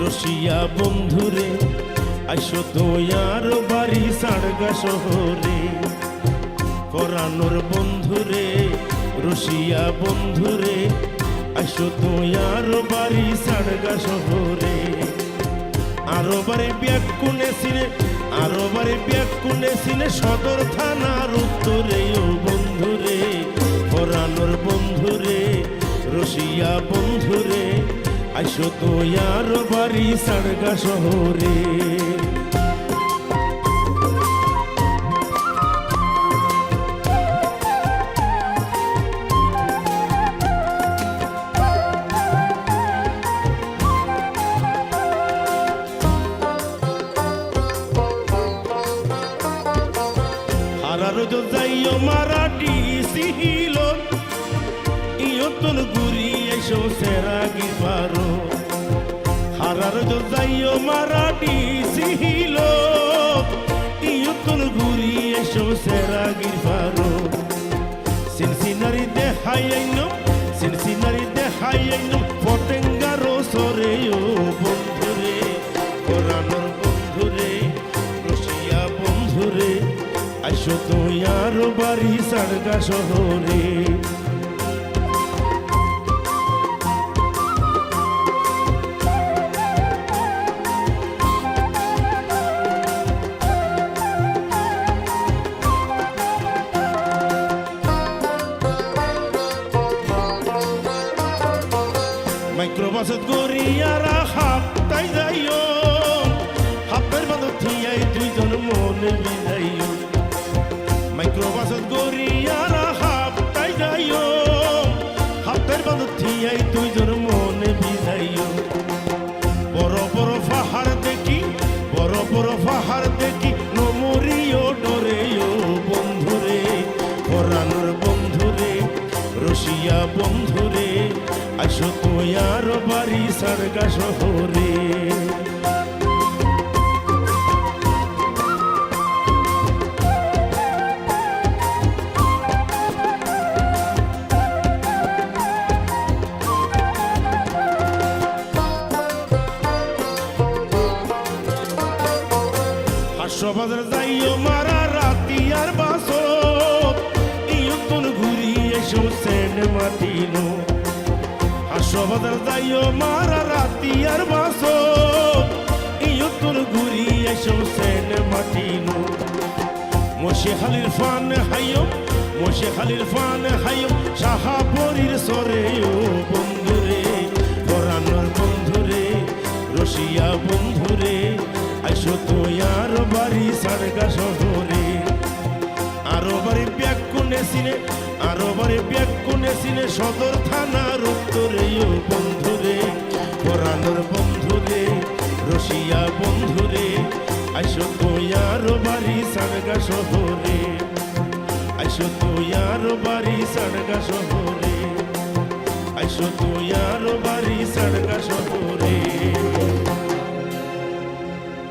রসিয়া বন্ধুরে আইসো তোয়ার বাড়ি সাড়গা শহরে। পরানোর বন্ধুরে রসিয়া বন্ধুরে, আইসো তোয়ার বাড়ি সাড়গা শহরে। আরও বারে ব্যাগ কুনে সিনে আরও বারে ব্যাগ কুনে সিনে সদর থানার উত্তরে, ও বন্ধুরে আইসো তো আর বাড়ি সাড়গা শহরে। হারার যাইও মারাটি সিহিল ইয়তন মারাটি সিহিল ইয়তন গুরি এসো সেরাগি পারো সিনসিনারি দেখাই আইনো সিনসিনারি দেখাই আইনো পটেঙ্গারো সরে ও বন্ধুরে কোরআনোর বন্ধুরে রসিয়া বন্ধুরে আইসো তো আর বাড়ি সাড়গা শহরে মাইক্রোবাসত গড়িয়ারা হাত তাই যাইও। হাতের বাদ থিয়াই দুইজন মনে মিলাইও। মাইক্রোবাসত গড়িয়ারা হাত তাই যাইও। হাতের বাদ থিয়াই দুইজন মনে মিলাইও। বড় বড় পাহাড় দেখি, বড় বড় পাহাড় দেখি রসিয়া বন্ধুরে আসো তোয়ার বাড়ি সারগা শহরে। হাসবাজার যাইও মারা রাতি আর বাসো ইয়তন ঘুরি এসো সেন্ড মাটিনো। হাসবাজার যাইও মারা রাতি আর বাসো। ইয়তন ঘুরি এসো সেন্ড মাটিনো। মোশে খালির ফান হাইও মোশে খালির ফান হাইও সাহাবরির সরে ও বন্ধুরে পরানোর বন্ধুরে রসিয়া বন্ধুরে, আইসো তো আর বাড়ি সাড়গা শহরে। আরও বাড়ি ব্যাগ কোনে সিনে, আরও বাড়ি ব্যাগ কোনে সিনে, সদর থানার উত্তরে, ও বন্ধুরে পরানোর বন্ধুরে রসিয়া বন্ধুরে আইসো তো আর বাড়ি সাড়গা শহরে, আইসো তো আর বাড়ি সাড়গা শহরে, আইসো তো আর বাড়ি সাড়গা